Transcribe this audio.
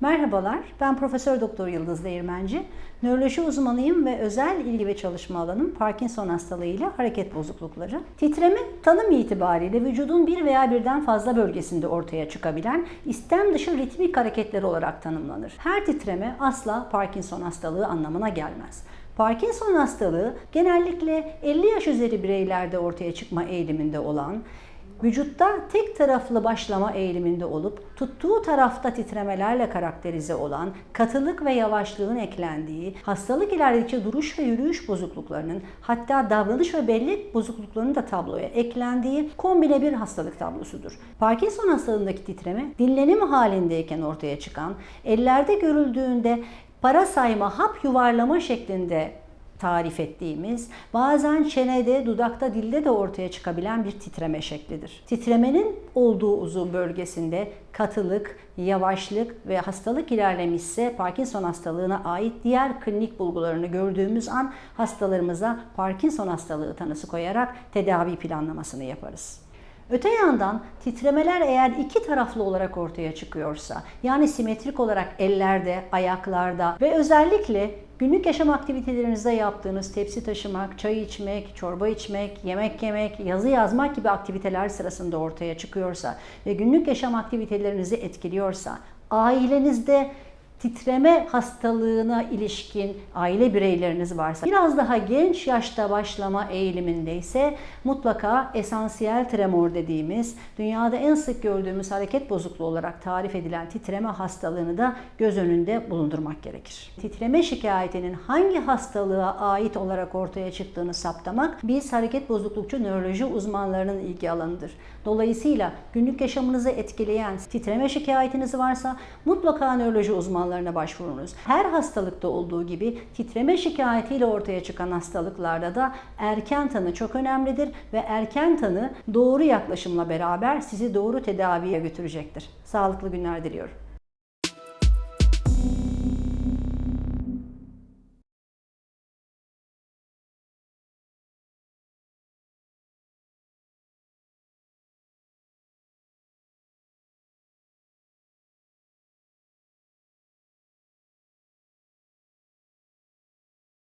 Merhabalar, ben Profesör Doktor Yıldız Değirmenci. Nöroloji uzmanıyım ve özel ilgi ve çalışma alanım Parkinson hastalığı ile hareket bozuklukları. Titreme tanım itibariyle vücudun bir veya birden fazla bölgesinde ortaya çıkabilen istem dışı ritmik hareketler olarak tanımlanır. Her titreme asla Parkinson hastalığı anlamına gelmez. Parkinson hastalığı genellikle 50 yaş üzeri bireylerde ortaya çıkma eğiliminde olan vücutta tek taraflı başlama eğiliminde olup tuttuğu tarafta titremelerle karakterize olan katılık ve yavaşlığın eklendiği, hastalık ilerledikçe duruş ve yürüyüş bozukluklarının hatta davranış ve bellek bozukluklarının da tabloya eklendiği kombine bir hastalık tablosudur. Parkinson hastalığındaki titreme dinlenim halindeyken ortaya çıkan, ellerde görüldüğünde para sayma, hap yuvarlama şeklinde tarif ettiğimiz, bazen çenede, dudakta, dilde de ortaya çıkabilen bir titreme şeklidir. Titremenin olduğu uzun bölgesinde katılık, yavaşlık ve hastalık ilerlemişse Parkinson hastalığına ait diğer klinik bulgularını gördüğümüz an hastalarımıza Parkinson hastalığı tanısı koyarak tedavi planlamasını yaparız. Öte yandan titremeler eğer iki taraflı olarak ortaya çıkıyorsa, yani simetrik olarak ellerde, ayaklarda ve özellikle günlük yaşam aktivitelerinizde yaptığınız tepsi taşımak, çay içmek, çorba içmek, yemek yemek, yazı yazmak gibi aktiviteler sırasında ortaya çıkıyorsa ve günlük yaşam aktivitelerinizi etkiliyorsa, ailenizde titreme hastalığına ilişkin aile bireyleriniz varsa, biraz daha genç yaşta başlama eğilimindeyse mutlaka esansiyel tremor dediğimiz dünyada en sık gördüğümüz hareket bozukluğu olarak tarif edilen titreme hastalığını da göz önünde bulundurmak gerekir. Titreme şikayetinin hangi hastalığa ait olarak ortaya çıktığını saptamak biz hareket bozuklukçu nöroloji uzmanlarının ilgi alanıdır. Dolayısıyla günlük yaşamınızı etkileyen titreme şikayetiniz varsa mutlaka nöroloji uzmanlarına uzmanlarına başvurunuz. Her hastalıkta olduğu gibi titreme şikayetiyle ortaya çıkan hastalıklarda da erken tanı çok önemlidir ve erken tanı doğru yaklaşımla beraber sizi doğru tedaviye götürecektir. Sağlıklı günler diliyorum.